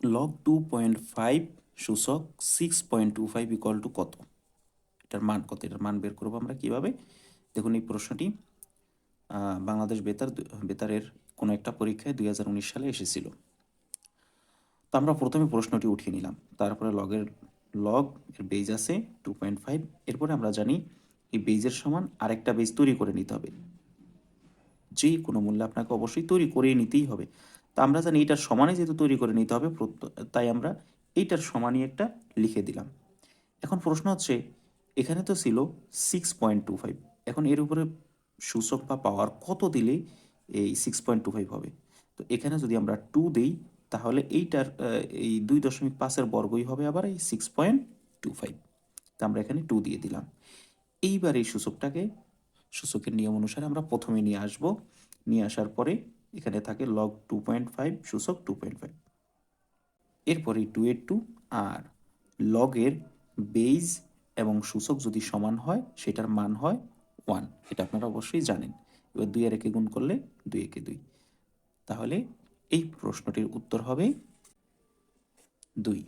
Log two point five সূচক six point two five equal to কত? এটার মান কত? এটার মান বের করব আমরা কীভাবে? দেখুন, এই প্রশ্নটি বাংলাদেশ বেতার বেতারের কোনো একটা পরীক্ষায় দুই হাজার উনিশ সালে এসেছিল। তো আমরা প্রথমে প্রশ্নটি উঠিয়ে নিলাম। তারপরে লগের লগ এর বেজ আছে টু পয়েন্ট ফাইভ এরপরে আমরা জানি এই বেজের সমান আরেকটা বেজ তৈরি করে নিতে হবে। যে কোনো মূল্যে আপনাকে অবশ্যই তৈরি করেই নিতেই হবে। তা আমরা জানি এটার সমানে যেহেতু তৈরি করে নিতে হবে তাই আমরা এইটার সমানই একটা লিখে দিলাম। এখন প্রশ্ন হচ্ছে, এখানে তো ছিল সিক্স পয়েন্ট টু ফাইভ এখন এর উপরে সূচক বা পাওয়ার কত দিলে এই সিক্স পয়েন্ট টু ফাইভ হবে? তো এখানে যদি আমরা টু দিই, তাহলে এইটার এই দুই দশমিক পাঁচের বর্গই হবে আবার এই সিক্স পয়েন্ট টু ফাইভ তা আমরা এখানে টু দিয়ে দিলাম। এইবার এই সূচকটাকে, সূচকের নিয়ম অনুসারে আমরা প্রথমে নিয়ে আসব। নিয়ে আসার পরে এখানে থাকে লগ টু পয়েন্ট ফাইভ সূচক টু পয়েন্ট ফাইভ এরপরে টু এর টু আর লগের বেইজ এবং সূচক যদি সমান হয়, সেটার মান হয় ওয়ান এটা আপনারা অবশ্যই জানেন। এবার দুই আর একে গুণ করলে দুই একে দুই। তাহলে এই প্রশ্নটির উত্তর হবে দুই।